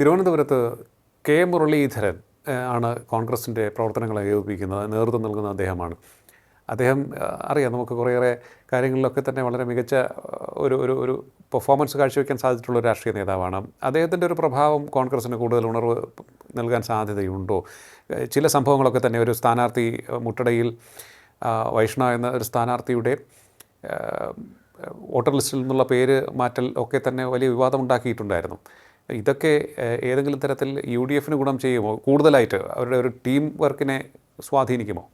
തിരുവനന്തപുരത്ത് കെ മുരളീധരൻ ആണ് കോൺഗ്രസിന്റെ പ്രവർത്തനങ്ങൾ ഏകോപിപ്പിക്കുന്നത് നേതൃത്വം നൽകുന്ന അദ്ദേഹമാണ്. അദ്ദേഹം അറിയാം നമുക്ക് കുറേയേറെ കാര്യങ്ങളിലൊക്കെ തന്നെ വളരെ മികച്ച ഒരു ഒരു ഒരു പെർഫോമൻസ് കാഴ്ചവെക്കാൻ സാധിച്ചിട്ടുള്ള ഒരു രാഷ്ട്രീയ നേതാവാണ്. അദ്ദേഹത്തിന്റെ ഒരു പ്രഭാവം കോൺഗ്രസിന് കൂടുതൽ ഉണർവ് നൽകാൻ സാധ്യതയുണ്ടോ? ചില സംഭവങ്ങളൊക്കെ തന്നെ ഒരു സ്ഥാനാർത്ഥി മുട്ടടയിൽ വൈഷ്ണ എന്ന ഒരു സ്ഥാനാർത്ഥിയുടെ വോട്ടർ ലിസ്റ്റിൽ നിന്നുള്ള പേര് മാറ്റൽ ഒക്കെ തന്നെ വലിയ വിവാദം ഉണ്ടാക്കിയിട്ടുണ്ടായിരുന്നു ഇതൊക്കെ ഏതെങ്കിലും തരത്തിൽ യു ഡി എഫിന് ഗുണം ചെയ്യുമോ? കൂടുതലായിട്ട് അവരുടെ ഒരു ടീം വർക്കിനെ സ്വാധീനിക്കുമോ?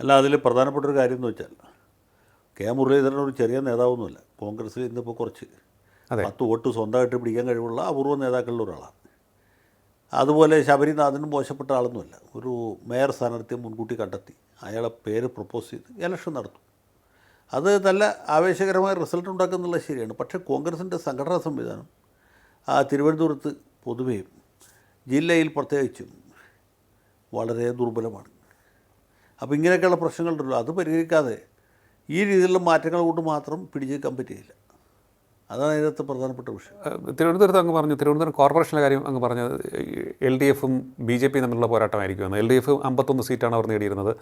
അല്ല അതിൽ പ്രധാനപ്പെട്ട ഒരു കാര്യം എന്ന് വെച്ചാൽ കെ മുരളീധരൻ ഒരു ചെറിയ നേതാവൊന്നുമല്ല. കോൺഗ്രസ്സിൽ ഇന്നിപ്പോൾ കുറച്ച്. പത്ത് വോട്ട് സ്വന്തമായിട്ട് പിടിക്കാൻ കഴിവുള്ള അപൂർവ നേതാക്കളിൽ ഒരാളാണ്. അതുപോലെ ശബരിനാഥനും മോശപ്പെട്ട ആളൊന്നുമല്ല. ഒരു മേയർ സ്ഥാനാർത്ഥിയെ മുൻകൂട്ടി കണ്ടെത്തി അയാളെ പേര് പ്രപ്പോസ് ചെയ്ത് ഇലക്ഷൻ നടത്തും. അത് നല്ല ആവേശകരമായ റിസൾട്ട് ഉണ്ടാക്കുന്നുള്ളത് ശരിയാണ്. പക്ഷേ കോൺഗ്രസിന്റെ സംഘടനാ സംവിധാനം തിരുവനന്തപുരത്ത് പൊതുവേ ജില്ലയിൽ പ്രത്യേകിച്ചും വളരെ ദുർബലമാണ്. അപ്പോൾ ഇങ്ങനെയൊക്കെയുള്ള പ്രശ്നങ്ങളുണ്ടല്ലോ. അത് പരിഹരിക്കാതെ ഈ രീതിയിലുള്ള മാറ്റങ്ങൾ കൊണ്ട് മാത്രം പിടിച്ചേക്കാൻ പറ്റുകയില്ല. അതാണ് ഇതിനകത്ത് പ്രധാനപ്പെട്ട വിഷയം. തിരുവനന്തപുരത്ത് അങ്ങ് പറഞ്ഞു തിരുവനന്തപുരം കോർപ്പറേഷന്റെ കാര്യം അങ്ങ് പറഞ്ഞത് എൽ ഡി എഫും ബി ജെ പിയും തമ്മിലുള്ള പോരാട്ടമായിരിക്കുമെന്ന്. എൽ ഡി എഫ് അമ്പത്തൊന്ന് സീറ്റാണ് അവർ നേടിയിരുന്നത്.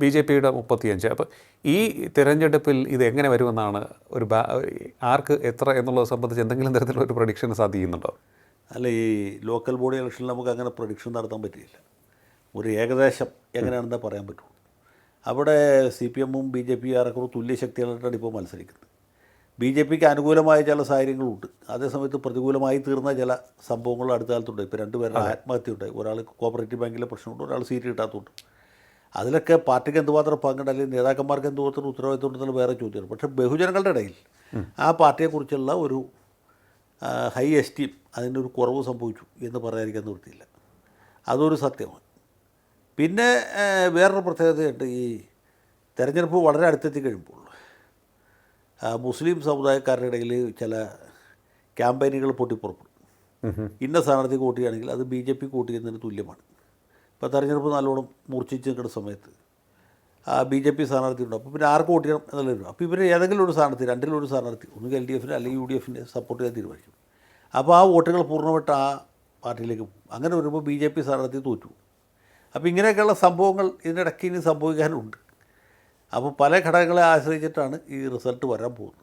ബി ജെ പിയുടെ മുപ്പത്തിയഞ്ച്. അപ്പോൾ ഈ തിരഞ്ഞെടുപ്പിൽ ഇത് എങ്ങനെ വരുമെന്നാണ് ഒരു ബാ ആർക്ക് എത്ര എന്നുള്ളത് സംബന്ധിച്ച് എന്തെങ്കിലും തരത്തിലുള്ള ഒരു പ്രൊഡിക്ഷൻ സാധിക്കുന്നുണ്ടോ? അല്ല ഈ ലോക്കൽ ബോഡി ഇലക്ഷനിൽ നമുക്ക് അങ്ങനെ പ്രൊഡിക്ഷൻ നടത്താൻ പറ്റില്ല ഒരു ഏകദേശം എങ്ങനെയാണെന്ന് പറയാൻ പറ്റുള്ളൂ. അവിടെ സി പി എമ്മും ബി ജെ പി ഏറെക്കുറെ തുല്യ ശക്തികളായിട്ടാണ് ഇപ്പോൾ മത്സരിക്കുന്നത്. ബി ജെ പിക്ക് അനുകൂലമായ ചില സാഹചര്യങ്ങളുണ്ട്. അതേസമയത്ത് പ്രതികൂലമായി തീർന്ന ചില സംഭവങ്ങൾ അടുത്ത കാലത്തുണ്ട്. ഇപ്പോൾ രണ്ടുപേരുടെ ആത്മഹത്യ ഉണ്ടായി ഒരാൾ കോപ്പറേറ്റീവ് ബാങ്കിലെ പ്രശ്നമുണ്ട് ഒരാൾ സീറ്റ് കിട്ടാത്തതുണ്ട്. അതിലൊക്കെ പാർട്ടിക്ക് എന്തുമാത്രം പങ്കുണ്ട്? അല്ലെങ്കിൽ നേതാക്കന്മാർക്ക് എന്തുമാത്രം ഉത്തരവാദിത്വം ഉണ്ടെന്നുള്ള വേറെ ചോദ്യമാണ്. പക്ഷേ ബഹുജനങ്ങളുടെ ഇടയിൽ ആ പാർട്ടിയെക്കുറിച്ചുള്ള ഒരു ഹൈ എസ്റ്റീം അതിന്റെ ഒരു കുറവ് സംഭവിച്ചു എന്ന് പറയാതിരിക്കാൻ നിവൃത്തിയില്ല. അതൊരു സത്യമാണ്. പിന്നെ വേറൊരു പ്രത്യേകതയുണ്ട് ഈ തെരഞ്ഞെടുപ്പ് വളരെ അടുത്തെത്തി കഴിയുമ്പോൾ മുസ്ലിം സമുദായക്കാരുടെ ഇടയിൽ ചില ക്യാമ്പയിനുകൾ പൊട്ടിപ്പുറപ്പെടും. ഇന്ന സ്ഥാനാർത്ഥിക്ക് വോട്ട് ചെയ്യുകയാണെങ്കിൽ അത് ബി ജെ പിക്ക് വോട്ട് ചെയ്യുന്നതിന് തുല്യമാണ്. ഇപ്പോൾ തെരഞ്ഞെടുപ്പ് നല്ലോണം മൂർച്ഛിച്ച് നിൽക്കുന്ന സമയത്ത് ആ ബി ജെ പി സ്ഥാനാർത്ഥി ഉണ്ട് അപ്പോൾ പിന്നെ ആർക്ക് വോട്ട് ചെയ്യണം എന്നുള്ളത് അപ്പോൾ ഇവർ ഏതെങ്കിലും ഒരു സ്ഥാനാർത്ഥി രണ്ടിലൊരു സ്ഥാനാർത്ഥി ഒന്നുകിൽ എൽ ഡി എഫിന്റെ അല്ലെങ്കിൽ യു ഡി എഫിന്റെ സപ്പോർട്ട് ചെയ്യാൻ തീരുമാനിക്കും. അപ്പോൾ ആ വോട്ടുകൾ പൂർണമായിട്ട് ആ പാർട്ടിയിലേക്ക് അങ്ങനെ വരുമ്പോൾ ബി ജെ പി സ്ഥാനാർത്ഥി തോറ്റു. അപ്പോൾ ഇങ്ങനെയൊക്കെയുള്ള സംഭവങ്ങൾ ഇതിനിടയ്ക്ക് ഇനി സംഭവിക്കാനുണ്ട്. അപ്പോൾ പല ഘടകങ്ങളെ ആശ്രയിച്ചിട്ടാണ് ഈ റിസൾട്ട് വരാൻ പോകുന്നത്.